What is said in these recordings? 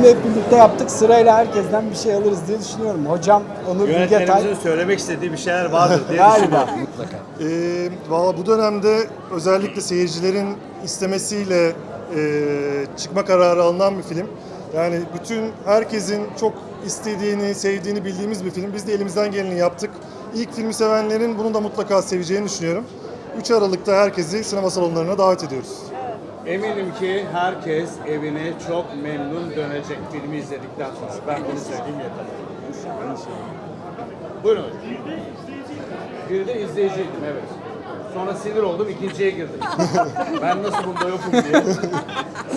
filmi hep birlikte yaptık. Sırayla herkesten bir şey alırız diye düşünüyorum. Hocam Onur Bilge Tay Yönetmenimizin söylemek istediği bir şeyler vardır diye galiba. düşünüyorum mutlaka. Ee, Valla bu dönemde özellikle seyircilerin istemesiyle e, çıkma kararı alınan bir film. Yani bütün herkesin çok istediğini, sevdiğini bildiğimiz bir film. Biz de elimizden geleni yaptık. İlk filmi sevenlerin bunu da mutlaka seveceğini düşünüyorum. 3 Aralık'ta herkesi sinema salonlarına davet ediyoruz. Eminim ki herkes evine çok memnun dönecek filmi izledikten sonra. Ben bunu söyleyeyim yeter. Buyurun hocam. Bir de izleyiciydim evet. Sonra sinir oldum ikinciye girdim. ben nasıl bunda yokum diye.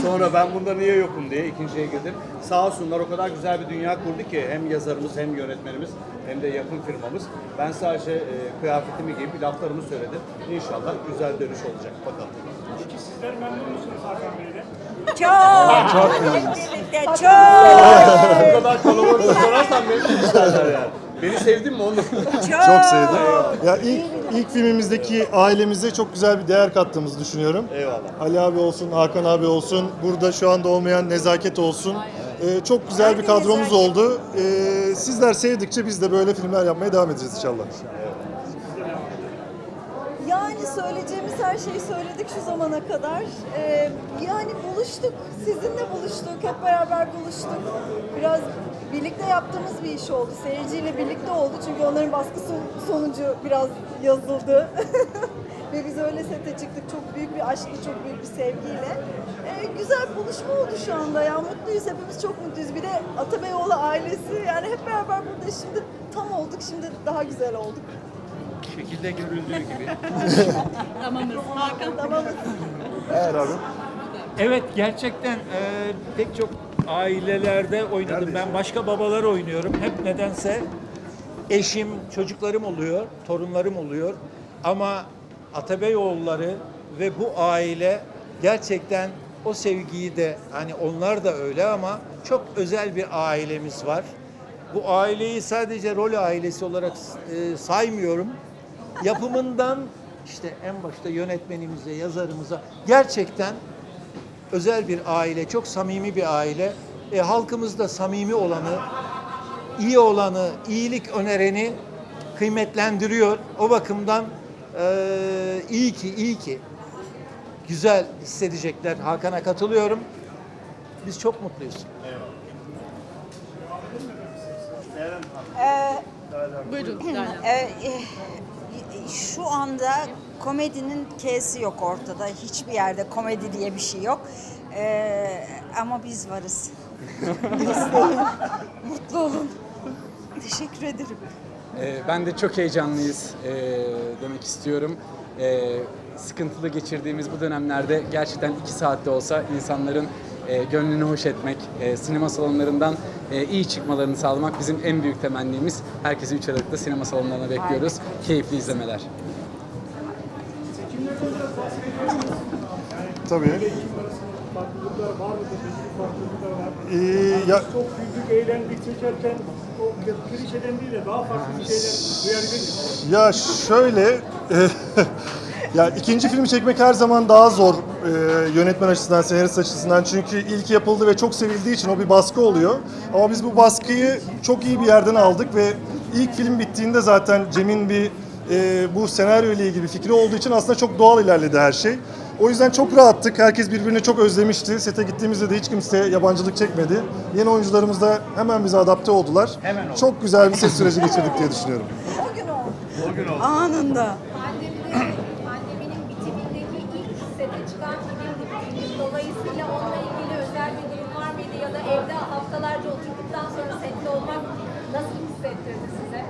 Sonra ben bunda niye yokum diye ikinciye girdim. Sağ olsunlar o kadar güzel bir dünya kurdu ki hem yazarımız hem yönetmenimiz hem de yapım firmamız. Ben sadece e, kıyafetimi giyip laflarımı söyledim. İnşallah güzel dönüş olacak bakalım. Çok. Çok birlikte çok. Bu kadar kalabalık sorarsan isterler yani. Beni sevdin mi onu? Çok sevdim. Ya ilk ilk filmimizdeki ailemize çok güzel bir değer kattığımızı düşünüyorum. Eyvallah. Ali abi olsun, Hakan abi olsun, burada şu anda olmayan Nezaket olsun. Ee, çok güzel bir kadromuz oldu. Ee, sizler sevdikçe biz de böyle filmler yapmaya devam edeceğiz inşallah. Yani söyleyeceğimiz her şeyi söyledik şu zamana kadar. Ee, yani buluştuk, sizinle buluştuk, hep beraber buluştuk. Biraz birlikte yaptığımız bir iş oldu. Seyirciyle birlikte oldu çünkü onların baskısı sonucu biraz yazıldı. Ve biz öyle sete çıktık çok büyük bir aşkla, çok büyük bir sevgiyle. Ee, güzel buluşma oldu şu anda ya. Mutluyuz, hepimiz çok mutluyuz. Bir de Atabeyoğlu ailesi yani hep beraber burada şimdi tam olduk, şimdi daha güzel olduk. Şekilde görüldüğü gibi. Tamamız. Evet abi. Evet gerçekten e, pek çok ailelerde oynadım. Ben başka babalar oynuyorum. Hep nedense eşim, çocuklarım oluyor, torunlarım oluyor. Ama Atabeyoğulları ve bu aile gerçekten o sevgiyi de hani onlar da öyle ama çok özel bir ailemiz var. Bu aileyi sadece rol ailesi olarak e, saymıyorum. Yapımından işte en başta yönetmenimize, yazarımıza gerçekten özel bir aile, çok samimi bir aile. E, halkımızda samimi olanı, iyi olanı, iyilik önereni kıymetlendiriyor. O bakımdan e, iyi ki, iyi ki. Güzel hissedecekler. Hakan'a katılıyorum. Biz çok mutluyuz. Ee, e, şu anda komedinin K'si yok ortada. Hiçbir yerde komedi diye bir şey yok. Ee, ama biz varız. İzleyin. Mutlu olun. Teşekkür ederim. Ee, ben de çok heyecanlıyız ee, demek istiyorum. Ee, sıkıntılı geçirdiğimiz bu dönemlerde gerçekten iki saatte olsa insanların e, gönlünü hoş etmek, e, sinema salonlarından e, iyi çıkmalarını sağlamak bizim en büyük temennimiz. Herkesi 3 Aralık'ta sinema salonlarına bekliyoruz. Keyifli izlemeler. Tabii. Ee, ya, Çok güldük, eğlendik, çekerken o klişeden değil de daha farklı bir şeyler duyabiliriz. ya şöyle, e, ya ikinci filmi çekmek her zaman daha zor e, yönetmen açısından, senarist açısından. Çünkü ilk yapıldı ve çok sevildiği için o bir baskı oluyor. Ama biz bu baskıyı çok iyi bir yerden aldık ve ilk film bittiğinde zaten Cem'in bir e, bu senaryo ile ilgili fikri olduğu için aslında çok doğal ilerledi her şey. O yüzden çok rahattık. Herkes birbirini çok özlemişti. Sete gittiğimizde de hiç kimse yabancılık çekmedi. Yeni oyuncularımız da hemen bize adapte oldular. Hemen oldu. Çok güzel bir set süreci geçirdik diye düşünüyorum. O gün oldu. O gün oldu. Anında. Bu film. Dolayısıyla onunla ilgili özel bir durum var mıydı ya da evde haftalarca oturduktan sonra sette olmak nasıl hissettirdi size?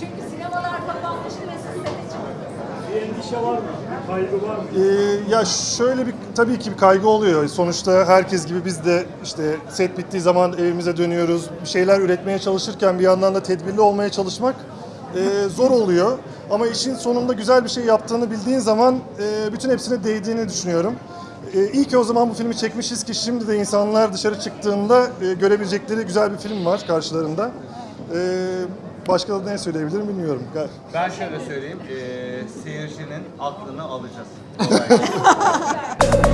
Çünkü sinemalar kapanmıştı ve siz sete çıktınız. Bir endişe var mı? Kaygı var mı? Ee, ya şöyle bir tabii ki bir kaygı oluyor. Sonuçta herkes gibi biz de işte set bittiği zaman evimize dönüyoruz. Bir şeyler üretmeye çalışırken bir yandan da tedbirli olmaya çalışmak e, zor oluyor. Ama işin sonunda güzel bir şey yaptığını bildiğin zaman e, bütün hepsine değdiğini düşünüyorum. E, iyi ki o zaman bu filmi çekmişiz ki şimdi de insanlar dışarı çıktığında e, görebilecekleri güzel bir film var karşılarında. E, başka da ne söyleyebilirim bilmiyorum. Ben şöyle söyleyeyim, eee seyircinin aklını alacağız.